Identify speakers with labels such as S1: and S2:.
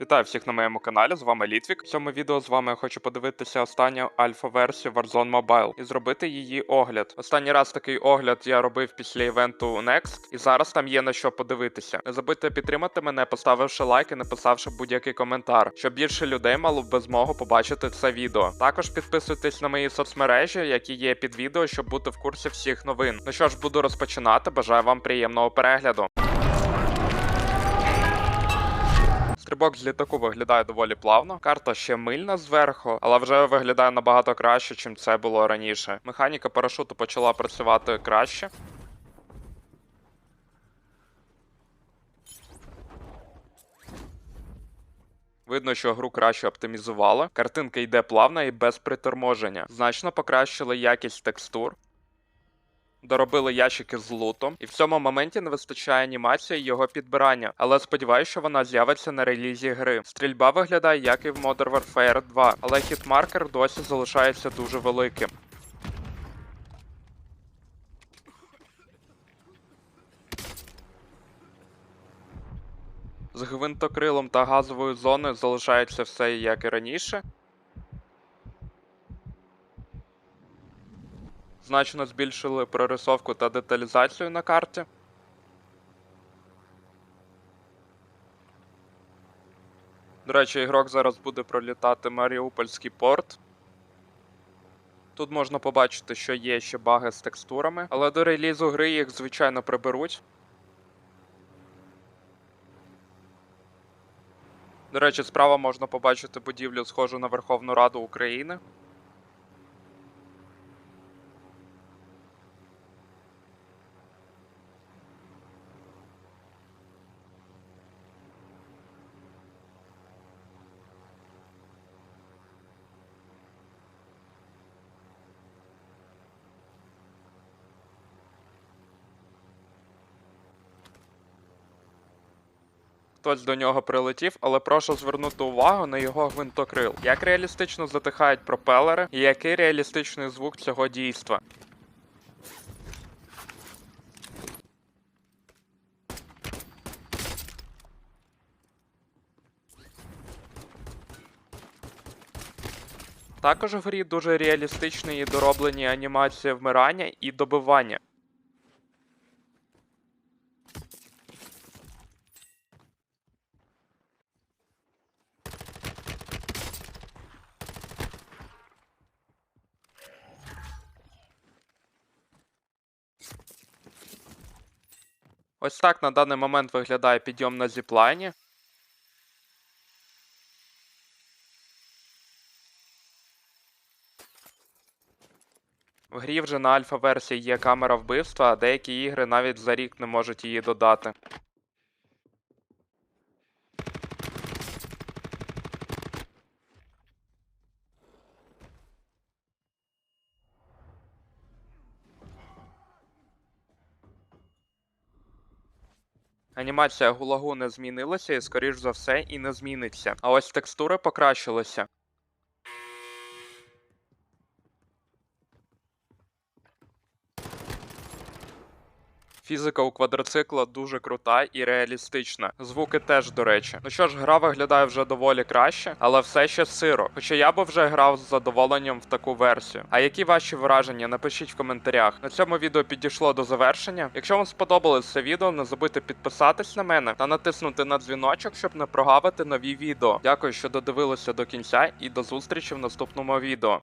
S1: Вітаю всіх на моєму каналі, з вами Літвік. В цьому відео з вами я хочу подивитися останню альфа-версію Warzone Mobile і зробити її огляд. Останній раз такий огляд я робив після івенту Next, і зараз там є на що подивитися. Не забудьте підтримати мене, поставивши лайк і написавши будь-який коментар, щоб більше людей мало б змогу побачити це відео. Також підписуйтесь на мої соцмережі, які є під відео, щоб бути в курсі всіх новин. Ну що ж, буду розпочинати. Бажаю вам приємного перегляду. Стрибок з літаку виглядає доволі плавно. Карта ще мильна зверху, але вже виглядає набагато краще, чим це було раніше. Механіка парашуту почала працювати краще. Видно, що гру краще оптимізували. Картинка йде плавно і без приторможення. Значно покращили якість текстур. Доробили ящики з лутом, і в цьому моменті не вистачає анімації його підбирання, але сподіваюся, що вона з'явиться на релізі гри. Стрільба виглядає як і в Modern Warfare 2, але хітмаркер досі залишається дуже великим. З гвинтокрилом та газовою зоною залишається все як і раніше. Значно збільшили прорисовку та деталізацію на карті. До речі, ігрок зараз буде пролітати Маріупольський порт. Тут можна побачити, що є ще баги з текстурами, але до релізу гри їх, звичайно, приберуть. До речі, справа можна побачити будівлю, схожу на Верховну Раду України. Хтось до нього прилетів, але прошу звернути увагу на його гвинтокрил. Як реалістично затихають пропелери, і який реалістичний звук цього дійства. Також в грі дуже реалістичні і дороблені анімації вмирання і добивання. Ось так на даний момент виглядає підйом на зіплайні. В грі вже на альфа-версії є камера вбивства, а деякі ігри навіть за рік не можуть її додати. Анімація гулагу не змінилася і, скоріш за все, і не зміниться. А ось текстури покращилися. Фізика у квадроцикла дуже крута і реалістична. Звуки теж, до речі. Ну що ж, гра виглядає вже доволі краще, але все ще сиро. Хоча я би вже грав з задоволенням в таку версію. А які ваші враження? Напишіть в коментарях. На цьому відео підійшло до завершення. Якщо вам сподобалось це відео, не забудьте підписатись на мене та натиснути на дзвіночок, щоб не прогавити нові відео. Дякую, що додивилися до кінця, і до зустрічі в наступному відео.